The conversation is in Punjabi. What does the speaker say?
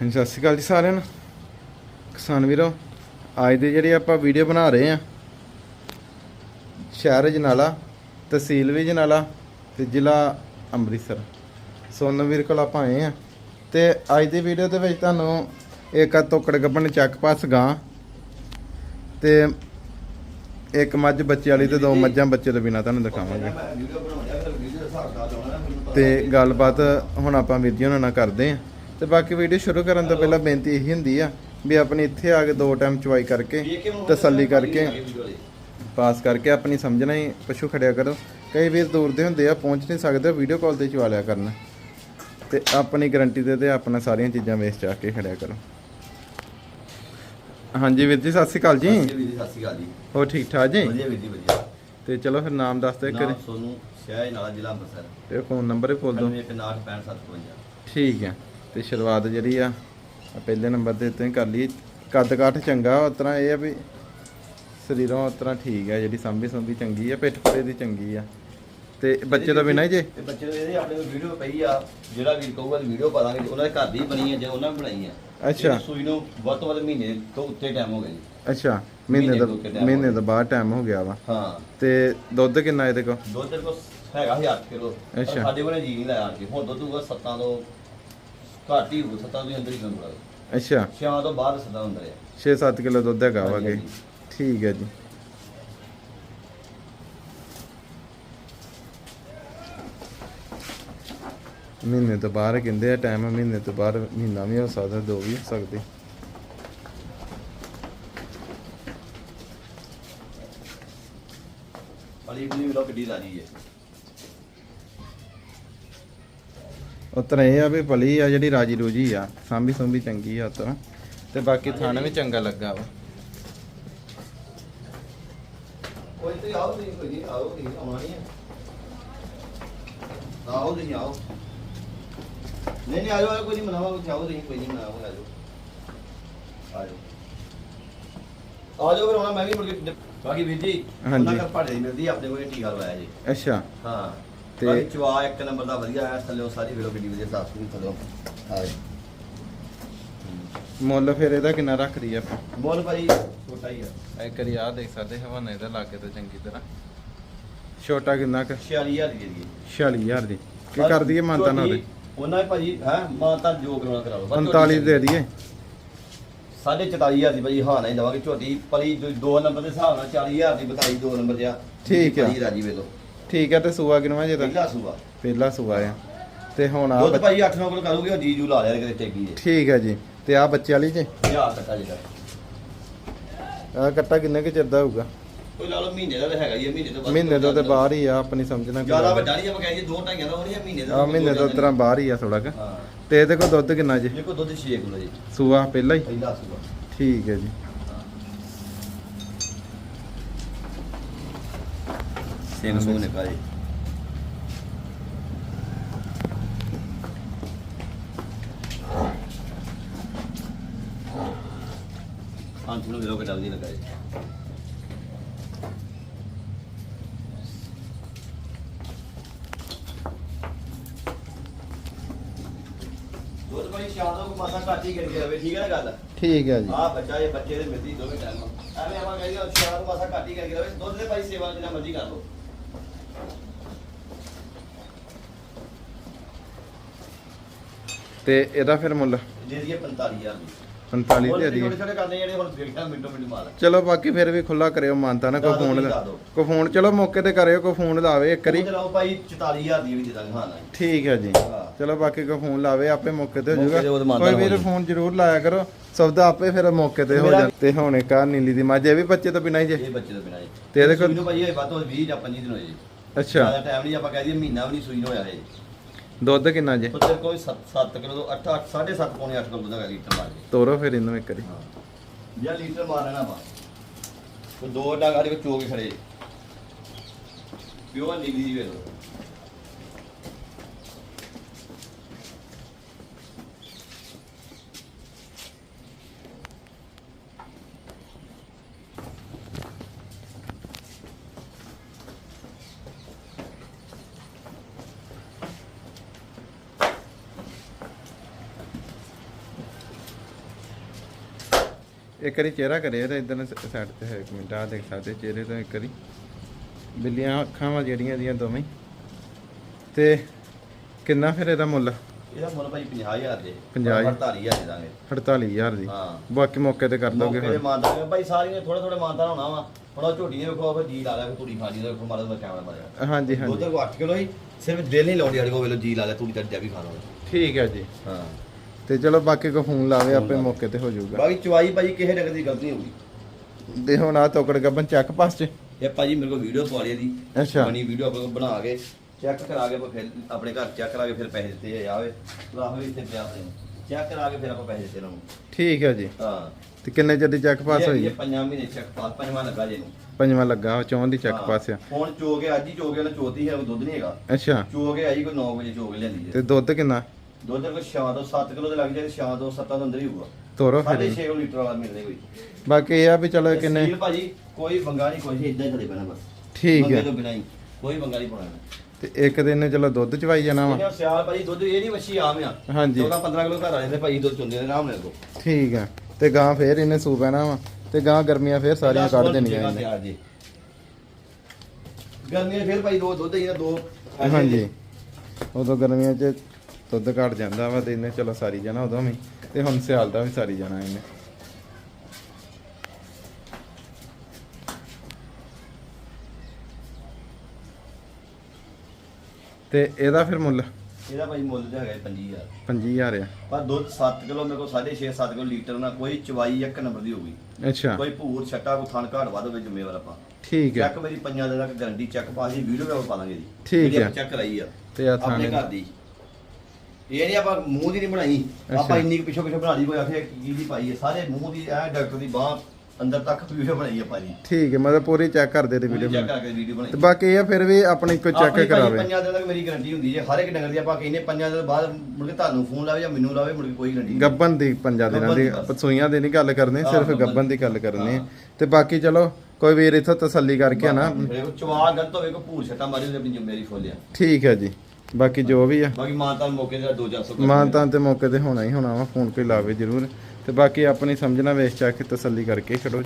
ਹਾਂਜੀ, ਸਤਿ ਸ਼੍ਰੀ ਅਕਾਲ ਜੀ ਸਾਰਿਆਂ ਨੂੰ। ਕਿਸਾਨ ਵੀਰੋ, ਅੱਜ ਦੇ ਜਿਹੜੀ ਆਪਾਂ ਵੀਡੀਓ ਬਣਾ ਰਹੇ ਆ ਸ਼ਹਿਰ ਜਨਾਲਾ, ਤਹਿਸੀਲ ਵੀ ਜਨਾਲਾ ਤੇ ਜ਼ਿਲ੍ਹਾ ਅੰਮ੍ਰਿਤਸਰ। ਸੋਨਮ ਵੀਰ ਕੋਲ ਆਪਾਂ ਆਏ ਆ ਤੇ ਅੱਜ ਦੀ ਵੀਡੀਓ ਦੇ ਵਿੱਚ ਤੁਹਾਨੂੰ ਇੱਕ ਆ ਤੋਕੜ ਗੱਬਣ ਚੱਕ ਪਾਸ ਗਾਂ ਤੇ ਇੱਕ ਮੱਝ ਬੱਚੇ ਵਾਲੀ ਤੇ ਦੋ ਮੱਝਾਂ ਬੱਚੇ ਤੋਂ ਬਿਨਾ ਤੁਹਾਨੂੰ ਦਿਖਾਵਾਂਗੇ। ਤੇ ਗੱਲਬਾਤ ਹੁਣ ਆਪਾਂ ਵੀਰ ਜੀ ਉਹਨਾਂ ਨਾਲ ਕਰਦੇ ਆ ਤੇ ਬਾਕੀ ਵੀਡੀਓ ਸ਼ੁਰੂ ਕਰਨ ਤੋਂ ਪਹਿਲਾਂ ਬੇਨਤੀ ਇਹੀ ਹੁੰਦੀ ਆ ਵੀ ਆਪਣੀ ਇੱਥੇ ਆ ਕੇ ਦੋ ਟਾਈਮ ਚੁਆਈ ਕਰਕੇ ਤਸੱਲੀ ਕਰਕੇ ਪਾਸ ਕਰਕੇ ਆਪਣੀ ਸਮਝਣਾ ਹੀ ਪਸ਼ੂ ਖੜਿਆ ਕਰੋ। ਕਈ ਵੀਰ ਦੂਰ ਦੇ ਹੁੰਦੇ ਆ ਪਹੁੰਚ ਨਹੀਂ ਸਕਦੇ ਵੀਡੀਓ ਕਾਲ ਤੇ ਚਵਾ ਲਿਆ ਕਰਨ। ਤੇ ਆਪਣੀ ਗਾਰੰਟੀ ਦੇ ਤੇ ਆਪਣਾ ਸਾਰੀਆਂ ਚੀਜ਼ਾਂ ਵੇਚ ਚਾ ਕੇ ਖੜਿਆ ਕਰੋ। ਹਾਂਜੀ ਵੀਰ ਜੀ ਸਤਿ ਸ਼੍ਰੀ ਅਕਾਲ ਜੀ। ਸਤਿ ਸ਼੍ਰੀ ਅਕਾਲ ਜੀ। ਹੋ ਠੀਕ ਠਾਕ ਜੀ? ਵਧੀਆ ਵੀਰ ਜੀ ਵਧੀਆ। ਤੇ ਚਲੋ ਫਿਰ ਨਾਮ ਦੱਸ ਦਿਓ ਵਾਰੀ। ਸੋਨੂੰ ਸ਼ਹਿਰ ਨਾਲਾ ਜ਼ਿਲ੍ਹਾ ਅੰਮ੍ਰਿਤਸਰ। ਤੇ ਫੋਨ ਨੰਬਰ ਹੀ ਬੋਲ ਦਿਓ। 916557 ਠੀਕ ਹੈ। ਤੇ ਸ਼ੁਰੂਆਤ ਜਿਹੜੀ ਆ ਆ ਪਹਿਲੇ ਨੰਬਰ ਦੇ ਉੱਤੇ ਹੀ ਕਰ ਲਈ। ਕੱਦ ਕਾਠ ਚੰਗਾ ਉਸ ਤਰ੍ਹਾਂ ਇਹ ਆ ਵੀ ਸਰੀਰੋਂ ਉਸ ਤਰ੍ਹਾਂ ਠੀਕ ਹੈ ਜਿਹੜੀ ਸੰਭੀ ਸੰਭੀ ਚੰਗੀ ਆ ਪਿੱਠ ਪਰੇ ਦੀ ਚੰਗੀ ਆ। ਤੇ ਬੱਚੇ ਤੋਂ ਬਿਨਾਂ ਹੀ ਜੇ? ਤੇ ਬੱਚੇ ਦੇ ਇਹਦੇ ਆਪਣੇ ਕੋਲ ਵੀਡੀਓ ਪਈ ਆ ਜਿਹੜਾ ਵੀਰ ਕਹੂਗਾ ਵੀਡੀਓ ਪਾ ਦਾਂਗੇ ਉਹਨਾਂ ਦੇ ਘਰ ਦੀ ਬਣੀ ਹੈ ਜਾਂ ਉਹਨਾਂ ਨੇ ਬਣਾਈ ਆ। ਅੱਛਾ। ਇਹਨੂੰ ਸੂਈ ਨੂੰ ਵੱਧ ਤੋਂ ਵੱਧ ਮਹੀਨੇ ਤੋਂ ਉੱਤੇ ਟਾਈਮ ਹੋ ਗਿਆ ਜੀ। ਅੱਛਾ ਮਹੀਨੇ ਦਾ ਮਹੀਨੇ ਤੋਂ ਤੋਂ ਬਾਅਦ ਟਾਈਮ ਹੋ ਗਿਆ ਵਾ। ਹਾਂ। ਤੇ ਦੁੱਧ ਕਿੰਨਾ ਇਹਦੇ ਕੋਲ? ਦੁੱਧ ਦੇ ਕੋਲ ਹੈਗਾ 1000 ਕਿਲੋ। ਪਰ ਅੱਛਾ। ਸਾਡੇ ਕੋਲੇ ਜੀ ਨਹੀਂ ਲਾਇਆ ਕਿ ਹੁਣ ਦੁੱਧ ਹੋਊਗਾ 7 ਤੋਂ ਘੱਟ ਹੀ ਹੋਊ 7 ਤੋਂ ਅੰਦਰ ਹੀ ਹੁੰਦਾ ਅੱਛਾ। 6 ਤੋਂ ਬਾਅਦ ਸਦਾ ਹੁੰਦਾ ਹੈ 6-7 ਕਿਲੋ ਦੁੱਧ ਹੈਗਾ ਵਾ ਹਾਂਜੀ, ਕਿ ਹਾਂਜੀ। ਠੀਕ ਹੈ ਜੀ। ਮਹੀਨੇ ਤੋਂ ਬਾਹਰ ਕਹਿੰਦੇ ਆ ਟਾਈਮ ਮਹੀਨੇ ਤੋਂ ਬਾਹਰ ਮਹੀਨਾ ਵੀ ਹੋ ਸਕਦਾ ਦੋ ਵੀ ਹੋ ਸਕਦੇ। ਅਲੀ ਵੀ ਲੋ ਗੱਡੀ ਰਾਜੀ ਹੈ। ਉਤਰ ਇਹ ਆ ਵੀ ਭਲੀ ਆ ਜਿਹੜੀ ਰਾਜੀ ਰੂਜੀ ਆ ਸਾਂਭੀ ਸੰਭੀ ਚੰਗੀ ਆ ਉਤਰ। ਤੇ ਬਾਕੀ ਥਾਣਾ ਵੀ ਚੰਗਾ ਲੱਗਾ ਵਾ। ਕੋਈ ਤੇ ਆਓ ਤੁਸੀਂ ਕੋਈ ਨਹੀਂ ਆਓ ਤੁਸੀਂ ਆਉਣਾ ਨਹੀਂ ਹੈ ਆਓ ਤੁਸੀਂ ਆਓ। ਨਹੀਂ ਨਹੀਂ ਆਜੋ ਕੋਈ ਨਹੀਂ ਮਨਾਵਾ ਕੋਈ ਆਓ ਤੁਸੀਂ ਕੋਈ ਨਹੀਂ ਮਨਾਵਾ ਆਜੋ। ਆਜੋ। ਆਜੋ ਫਿਰ ਹੁਣ ਮੈਂ ਵੀ ਮੁੜ ਕੇ ਬਾਕੀ ਵੀਰ ਜੀ ਹਾਂਜੀ। ਉਹਨਾਂ ਘਰ ਭਾੜੇ ਦੀ ਮਿਲਦੀ ਆ, ਆਪਣੇ ਕੋਲ ਇਹ ਟੀਕਾ ਲਵਾਇਆ ਜੀ। ਅੱਛਾ। ਹਾਂ। ਤੇ- ਚਵਾ ਇੱਕ ਨੰਬਰ ਦਾ ਵਧੀਆ ਆਇਆ ਥੱਲੇ ਸਾਰੀ ਵੀਰੋ ਗੱਡੀ ਵਧੀਆ ਸਾਫ਼ ਸੁਥਰੀ ਥੱਲੇ। ਹਾਂ ਜੀ। ਮੁੱਲ ਫਿਰ ਇਹਦਾ ਕਿੰਨਾ ਰੱਖਦੀ ਆ ਆਪਾਂ? ਬੋਲ ਭਾਈ ਛੋਟਾ ਹੀ ਆ। ਇੱਕ ਵਾਰੀ ਆ ਦੇਖ ਸਕਦੇ ਹਵਾਨੇ ਦਾ ਲਾਗੇ ਤੇ ਚੰਗੀ ਤਰ੍ਹਾਂ। ਛੋਟਾ ਕਿੰਨਾ ਕ? 46000 ਦੀ ਜੀ 46000 ਦੀ। ਕੀ ਕਰ ਦਈਏ ਮਾਨਤਾ ਨਾਲ ਉਹਦੇ? ਉਹਨਾਂ ਨੇ ਭਾਜੀ ਹੈ ਮਾਨਤਾ ਜੋ ਕਰਾਉਣਾ ਕਰਾ ਲਓ। ਬਸ 45 ਦੇ ਦਈਏ। ਸਾਢੇ 44000 ਦੀ ਭਾਜੀ ਹਾਂ ਨਹੀਂ ਦਵਾਂਗੇ। ਝੋਟੀ ਪਲੀ ਦੋ- ਦੋ ਨੰਬਰ ਦੇ ਹਿਸਾਬ ਨਾਲ 40000 ਦੀ ਬਤਾਈ ਦੋ ਨੰਬਰ ਜਿਆ ਠੀਕ ਆ। ਭਾਜੀ ਰਾਜੀ ਵੇਲੋ ਠੀਕ ਹੈ ਤੇ ਸੂਆ ਕਿਨਵਾ ਜੇ ਦਾ ਪਹਿਲਾ ਸੂਆ। ਪਹਿਲਾ ਸੂਆ ਆ। ਤੇ ਹੁਣ ਆ ਦੁੱਧ ਭਾਜੀ 8-9 ਕਿਲੋ ਕਰੂਗੇ ਉਹ ਜੀ ਜੂ ਲਾ ਲਿਆ ਕਿਤੇ ਟੇਗੀ ਜੇ ਠੀਕ ਹੈ ਜੀ। ਤੇ ਆ ਬੱਚੇ ਵਾਲੀ ਜੇ? 1000 ਤੱਕ ਜਿਹੜਾ। ਆ ਕੱਟਾ ਕਿੰਨੇ ਕੁ ਚਿਰ ਦਾ ਹੋਊਗਾ? ਕੋਈ ਲਾ ਲਓ ਮਹੀਨੇ ਦਾ ਤਾਂ ਹੈਗਾ ਹੀ ਆ, ਮਹੀਨੇ ਤੋਂ ਮਹੀਨੇ ਤੋਂ ਤੇ ਬਾਹਰ ਹੀ ਆ ਆਪਣੀ ਸਮਝਣਾ ਜ਼ਿਆਦਾ ਵੱਡਾ ਨਹੀਂ ਆਪਾਂ ਕਹਿੰਦੇ ਦੋ ਢਾਈਆਂ ਦਾ ਨਹੀਂ ਆ, ਮਹੀਨੇ ਦਾ ਆ ਮਹੀਨੇ ਤੋਂ ਤਰ੍ਹਾਂ ਬਾਹਰ ਹੀ ਆ ਥੋੜਾ ਕ। ਹਾਂ। ਤੇ ਇਹਦੇ ਕੋਲ ਦੁੱਧ ਕਿੰਨਾ ਜੇ? ਦੇਖੋ ਦੁੱਧ 6 ਕਿਲੋ ਜੀ। ਸੂਆ ਪਹਿਲਾ ਹੀ? ਪਹਿਲਾ ਸੂਆ। ਠੀਕ ਹੈ ਜੀ। ਸਿੰਘ ਸੂ ਨੇ ਕਾਏ ਹਾਂ ਤੁਹਾਨੂੰ ਵੀਰੋ ਕਟਾ ਦੀ ਲਗਾਏ ਦੁੱਧ ਭਾਈ ਸ਼ਾਮ ਨੂੰ ਮਾਸਾ ਘੱਟ ਹੀ ਕਰੀ ਜਾਵੇ ਠੀਕ ਹੈ ਨਾ ਗੱਲ? ਠੀਕ ਹੈ ਜੀ। ਆ ਬੱਚਾ ਇਹ ਬੱਚੇ ਦੇ ਮਿਲਦੀ ਦੋਵੇਂ ਟਾਈਮ ਐਵੇਂ ਆਪਾਂ ਕਹਿੰਦੇ ਸ਼ਾਮ ਨੂੰ ਮਾਸਾ ਘੱਟ ਹੀ ਕਰੀ ਜਾਵੇ ਦੁੱਧ ਦੇ ਭਾਈ ਸੇਵਾ ਜਿੰਨਾ ਮਰਜ਼ੀ ਕਰ ਲਓ। ਤੇ ਇਹਦਾ ਫਿਰ ਮੁੱਲ? ਦੇ ਦਈਏ 45000 ਦੀ। 45 ਦੇ ਛੋਟੇ ਦੀ ਛੋਟੇ ਕਰਨੇ ਜਿਹੜੇ ਹੁਣ ਗੇਟਾਂ ਮਿੰਟੋ ਮਿੰਟ ਮਾਰ। ਚਲੋ ਬਾਕੀ ਫਿਰ ਵੀ ਖੁੱਲਾ ਕਰਿਓ ਮਾਨਤਾ ਨਾ ਕੋਈ ਫੋਨ ਲਾ। ਕੋਈ ਫੋਨ ਚਲੋ ਮੌਕੇ ਤੇ ਕਰਿਓ ਕੋਈ ਫੋਨ ਲਾਵੇ ਇੱਕ ਵਾਰੀ। ਚਲਾਓ ਭਾਈ 44000 ਦੀ ਵੀ ਦੇ ਦਾਂਗੇ। ਹਾਂ ਠੀਕ ਹੈ ਜੀ। ਚਲੋ ਬਾਕੀ ਕੋਈ ਫੋਨ ਲਾਵੇ ਆਪੇ ਮੌਕੇ ਤੇ ਹੋ ਤੇ ਜਾਊਗਾ। ਕੋਈ ਵੀਰ। ਫੋਨ ਜ਼ਰੂਰ ਲਾਇਆ ਕਰੋ ਸੌਦਾ ਆਪੇ ਫਿਰ ਮੌਕੇ ਤੇ ਹੋ ਮੇਰਾ- ਜਾ ਤੇ ਹੁਣ ਇੱਕ ਆ ਨੀਲੀ ਦੀ ਮੱਝ ਇਹ ਵੀ ਬੱਚੇ ਤੋਂ ਬਿਨਾਂ ਹੀ ਜੇ? ਇਹ ਬੱਚੇ ਤੋਂ ਬਿਨਾਂ ਜੀ ਤੇ ਇਹਦੇ ਕੋਲ- ਭਾਈ ਇਹ ਵੱਧ ਤੋਂ ਵੱਧ 20 ਜਾਂ 25 ਦਿਨ ਹੋਏ ਜੀ। ਅੱਛਾ। ਜ਼ਿਆਦਾ ਟਾਈਮ ਨਹੀਂ ਆਪਾਂ ਕਹਿ ਦਈਏ ਮਹੀਨਾ ਵੀ ਨਹੀਂ ਸੂਈ ਹੋਇਆ ਹੈ ਦੁੱਧ ਕਿੰਨਾ ਜੇ? ਉਹ ਤੇਰੇ ਕੋਈ 7 ਕਿਲੋ ਤੋਂ 8 8 7.5 ਪੌਣੇ 8 ਕਿਲੋ ਦਾ ਲੀਟਰ ਮਾਰ ਜੀ ਤੋਰੋ ਫਿਰ ਇਹਨੂੰ ਇੱਕ ਵਾਰੀ। ਜਾਂ ਲੀਟਰ ਮਾਰ ਲੈਣਾ ਵਾ ਉਹ ਦੋ ਡਾਂਗਾ ਦੇ ਚੋ ਕੇ ਖੜੇ। ਪਿਓ ਨੀਲੀ ਦੀ ਇੱਕ ਵਾਰੀ ਚਿਹਰਾ ਕਰੇ ਤੇ ਇਧਰ ਸਾਈਡ ਤੇ ਹੈ ਇੱਕ ਮਿੰਟ ਆ ਦੇਖ ਸਕਦੇ ਚਿਹਰੇ ਤੋਂ ਇੱਕ ਵਾਰੀ। ਬਿੱਲੀਆਂ ਅੱਖਾਂ ਵਾ ਜਿਹੜੀਆਂ ਦੀਆਂ ਦੋਵੇਂ। ਤੇ ਕਿੰਨਾ ਫਿਰ ਇਹਦਾ ਮੁੱਲ? ਇਹਦਾ ਮੁੱਲ ਭਾਈ 50000 ਦੇ 50,000 48000 ਦੇ ਦਾਂਗੇ। 48000 ਦੀ। ਹਾਂ। ਬਾਕੀ ਮੌਕੇ ਤੇ ਕਰ ਦੋਗੇ ਮੌਕੇ ਤੇ ਫਿਰ ਮਾਨਤਾ ਭਾਈ ਸਾਰੀਆਂ ਥੋੜਾ ਥੋੜਾ ਮਾਨਤਾ ਹੋਣਾ ਵਾ। ਹੁਣ ਉਹ ਝੋਟੀ ਨੇ ਵੇਖੋ ਫਿਰ ਜੀ ਲਾ ਲਿਆ ਕੋਈ ਤੂੜੀ ਖਾ ਲਈ ਤਾਂ ਵੇਖੋ ਮਾਰਾ ਦਾ ਕੈਮਰਾ ਮਾਰਿਆ। ਹਾਂਜੀ ਹਾਂਜੀ। ਕੋ 8 ਕਿਲੋ ਹੀ ਸਿਰਫ ਦਿਲ ਨਹੀਂ ਲਾਉਂਦੀ ਸਾਡੇ ਕੋਲ ਵੇਲੋ ਜੀ ਲਾ ਲਿਆ ਤੂੜੀ ਤਾਂ ਵੀ ਖਾ ਲਓ। ਠੀਕ ਹੈ ਜੀ। ਹਾਂ। ਤੇ ਚਲੋ ਬਾਕੀ ਕੋ ਫੋਨ ਲਾਵੇ ਆਪੇ। ਮੌਕੇ ਤੇ ਹੋ ਜਾਊਗਾ। ਬਾਕੀ ਚਵਾਈ ਭਾਈ ਕਿਸੇ ਡੰਗਰ ਦੀ ਗਲਤੀ ਨਹੀਂ ਹੋਊਗੀ ਦੇ ਹੁਣ ਆ ਤੋਕੜ ਗੱਬਨ ਚੱਕ ਪਾਸ ਚ। ਇਹ ਭਾਜੀ ਮੇਰੇ ਕੋਲ ਵੀਡੀਓ ਪਵਾ ਲਈ ਦੀ ਅੱਛਾ। ਬਣੀ ਵੀਡੀਓ ਕੋਲ ਬਣਾ ਕੇ ਚੈੱਕ ਕਰਾ ਕੇ ਆਪਾਂ ਫਿਰ ਆਪਣੇ ਘਰ ਚੈੱਕ ਕਰਾ ਕੇ ਫਿਰ ਪੈਸੇ ਦਿੱਤੇ ਆਵੇ। ਆਵੇ ਇੱਥੇ ਪਿਆ ਆਪਣੇ ਚੈੱਕ ਕਰਾ ਕੇ ਫਿਰ ਆਪਾਂ ਪੈਸੇ ਦਿੱਤੇ ਨੂੰ। ਠੀਕ ਹੈ ਜੀ। ਹਾਂ। ਤੇ ਕਿੰਨੇ ਚਿਰ ਦੀ ਚੱਕ ਪਾਸ ਇਹ- ਹੋਈ ਇਹ ਪੰਜਾਂ ਮਹੀਨੇ ਚੈੱਕ ਪਾਸ ਪੰਜਵਾਂ ਲੱਗਾ ਜੇ ਨੂੰ ਪੰਜਵਾਂ ਲੱਗਾ ਚੌਂ ਦੀ ਚੱਕ ਹਾਂ। ਪਾਸ ਆ। ਹੁਣ ਚੋ ਕੇ ਅੱਜ ਹੀ ਚੋ ਕੇ ਨਾ ਚੋਤੀ ਹੈ ਉਹ ਦੁੱਧ ਨਹੀਂ ਹੈਗਾ। ਅੱਛਾ। ਚੋ ਕੇ ਆਈ ਕੋਈ 9 ਵਜੇ ਚੋ ਕੇ ਲਿਆਂਦੀ ਤੇ ਹੈ ਦੁੱਧ ਕਿੰਨਾ? ਦੁੱਧ ਛਾਂ ਤੋਂ 7 ਕਿਲੋ ਦੇ ਲੱਗ ਜਾਏ ਛਾਂ ਤੋਂ 7 ਤੋਂ ਅੰਦਰ ਹੀ ਹੋਊਗਾ। ਤੋਰੋ ਫਿਰ 6 ਲੀਟਰ ਵਾਲਾ ਮਿਲਦੇ ਕੋਈ। ਬਾਕੀ ਇਹ ਆ ਵੀ ਚਲੋ ਕਿੰਨੇ ਸੀਲ ਭਾਜੀ ਕੋਈ ਬੰਗਾ ਨਹੀਂ ਕੋਈ ਇਦਾਂ ਹੀ ਕਰੇ ਪੈਣਾ ਬਸ। ਠੀਕ ਬੰਗੇ ਹੈ ਤੋਂ ਬਿਨਾਂ ਹੀ ਕੋਈ ਬੰਗਾ ਨਹੀਂ ਪਾਉਣਾ ਤੇ ਇੱਕ ਦਿਨ ਨੂੰ ਚਲੋ ਦੁੱਧ ਚਵਾਈ ਜਾਣਾ ਵਾ। ਇਹਨੇ ਸਿਆਲ ਭਾਜੀ ਦੁੱਧ ਇਹ ਨਹੀਂ ਮੱਛੀ ਆਮ ਆ। ਹਾਂਜੀ। 14 15 ਕਿਲੋ ਘਰ ਆ ਜਾਂਦੇ ਭਾਜੀ ਦੁੱਧ ਚੁੰਦੇ ਨੇ ਆਰਾਮ ਨਾਲ ਕੋ ਠੀਕ ਆ। ਤੇ ਗਾਂ ਫੇਰ ਇਹਨੇ ਸੂ ਪੈਣਾ ਵਾ। ਤੇ ਗਾਂ ਗਰਮੀਆਂ ਫੇਰ ਸਾਰੀਆਂ ਕੱਢ ਦੇਣੀਆਂ ਇਹਨੇ। ਜੀ। ਗਰਮੀਆਂ ਫਿਰ ਭਾਈ ਦੋ ਦੁੱਧ ਹੀ ਨਾ ਦੋ। ਹਾਂਜੀ। ਉਦੋਂ ਗਰਮੀਆਂ 'ਚ ਦੁੱਧ ਘਟ ਜਾਂਦਾ ਵਾ ਤੇ ਇਹਨੇ ਚਲੋ ਸਾਰੀ ਜਾਣਾ ਉਦੋਂ ਵੀ ਤੇ ਹੁਣ ਸਿਆਲ ਦਾ ਵੀ ਸਾਰੀ ਜਾਣਾ ਇਹਨੇ। ਤੇ ਇਹਦਾ ਫਿਰ ਮੁੱਲ? ਇਹਦਾ ਭਾਈ ਮੁੱਲ ਤੇ ਹੈਗਾ 25000 25000 ਆ। ਪਰ ਦੁੱਧ 7 ਕਿਲੋ ਮੇਰੇ ਕੋਲ 6.5 7 ਕਿਲੋ ਲੀਟਰ ਨਾਲ ਕੋਈ ਚਵਾਈ ਇੱਕ ਨੰਬਰ ਦੀ ਹੋਊਗੀ ਅੱਛਾ। ਕੋਈ ਭੂਰ ਛੱਟਾ ਕੋ ਥਣ ਘਾਟ ਵੱਧ ਹੋਵੇ ਜ਼ਿੰਮੇਵਾਰ ਆਪਾਂ। ਠੀਕ ਹੈ ਚੈੱਕ ਮੇਰੀ ਪੰਜਾਂ ਦਿਨਾਂ ਤੱਕ ਗਾਰੰਟੀ ਚੈੱਕ ਪਾਸ ਦੀ ਵੀਡੀਓ ਵੀ ਆਪਾਂ ਪਾ ਦਾਂਗੇ ਜੀ। ਠੀਕ ਹੈ। ਚੈੱਕ ਕਰਾਈ ਆ। ਤੇ ਆ ਥਾਣੇ ਘਰ ਦੀ। ਇਹ ਨਹੀਂ ਆਪਾਂ ਮੂੰਹ ਦੀ ਨਹੀਂ ਬਣਾਈ। ਆਪਾਂ ਇੰਨੀ ਕੁ ਪਿੱਛੋਂ ਪਿੱਛੋਂ ਬਣਾ ਲਈ ਕੋਈ ਆਖੇ ਕੀ ਦੀ ਪਾਈ ਹੈ। ਸਾਰੇ ਮੂੰਹ ਦੀ ਐ ਡਾਕਟਰ ਦੀ ਬਾਹ ਅੰਦਰ ਤੱਕ ਵੀਡੀਓ ਬਣਾਈ ਆਪਾਂ ਜੀ। ਠੀਕ ਹੈ ਮਤਲਬ ਪੂਰੀ ਚੈੱਕ ਕਰਦੇ ਤੇ ਵੀਡੀਓ ਚੈੱਕ ਕਰਕੇ ਵੀਡੀਓ ਬਣਾਈ। ਤੇ ਬਾਕੀ ਇਹ ਆ ਫਿਰ ਵੀ ਆਪਣੀ ਕੋਈ ਚੈੱਕ ਆਪਣੀ ਕਰਾਵੇ। ਪੰਜਾਂ ਦਿਨਾਂ ਤੱਕ ਮੇਰੀ ਗਾਰੰਟੀ ਹੁੰਦੀ ਹੈ ਹਰ ਇੱਕ ਡੰਗਰ ਦੀ ਆਪਾਂ ਕਹਿੰਦੇ ਪੰਜਾਂ ਦਿਨ ਬਾਅਦ ਮੁੜ ਕੇ ਤੁਹਾਨੂੰ ਫੋਨ ਲਾਵੇ ਜਾਂ ਮੈਨੂੰ ਲਾਵੇ ਮੁੜ ਕੇ ਕੋਈ ਗਾਰੰਟੀ ਨਹੀਂ। ਗੱਬਨ ਦੀ ਪੰਜਾਂ ਦਿਨਾਂ ਦੀ ਗੱਭਣ ਦੀ ਨਹੀਂ ਗੱਲ ਕਰਨੀ ਹਾਂ, ਸਿਰਫ ਗੱਬਨ ਦੀ ਗੱਲ ਕਰਨੀ। ਹੈ। ਹਾਂ। ਤੇ ਬਾਕੀ ਚਲੋ ਕੋਈ ਵੀਰ ਇਥੋਂ ਤਸੱਲੀ ਕਰਕੇ ਨਾ। ਚਵਾ ਗਲਤ ਹੋਵੇ ਕੋ ਭੂਰ ਛੱਟਾ ਮਾਰੀ ਉਹਨੇ ਆਪਣੀ ਜ਼ਿੰਮੇਵਾਰੀ ਖੋਲਿਆ ਠੀਕ ਹੈ ਜੀ। ਬਾਕੀ ਜੋ ਵੀ ਆ। ਬਾਕੀ ਮਾਨਤਾ ਮੌਕੇ ਦਾ 2-400 ਮਾਨਤਾਂ ਤੇ ਮੌਕੇ ਤੇ ਹੋਣਾ ਹੀ ਹੋਣਾ ਵਾ ਫੋਨ ਕੋਈ ਲਾਵੇ ਜ਼ਰੂਰ। ਤੇ ਬਾਕੀ ਆਪਣੀ ਸਮਝਣਾ ਵੇਖ ਚਾ ਕੇ ਤਸੱਲੀ ਕਰਕੇ ਖੜੋ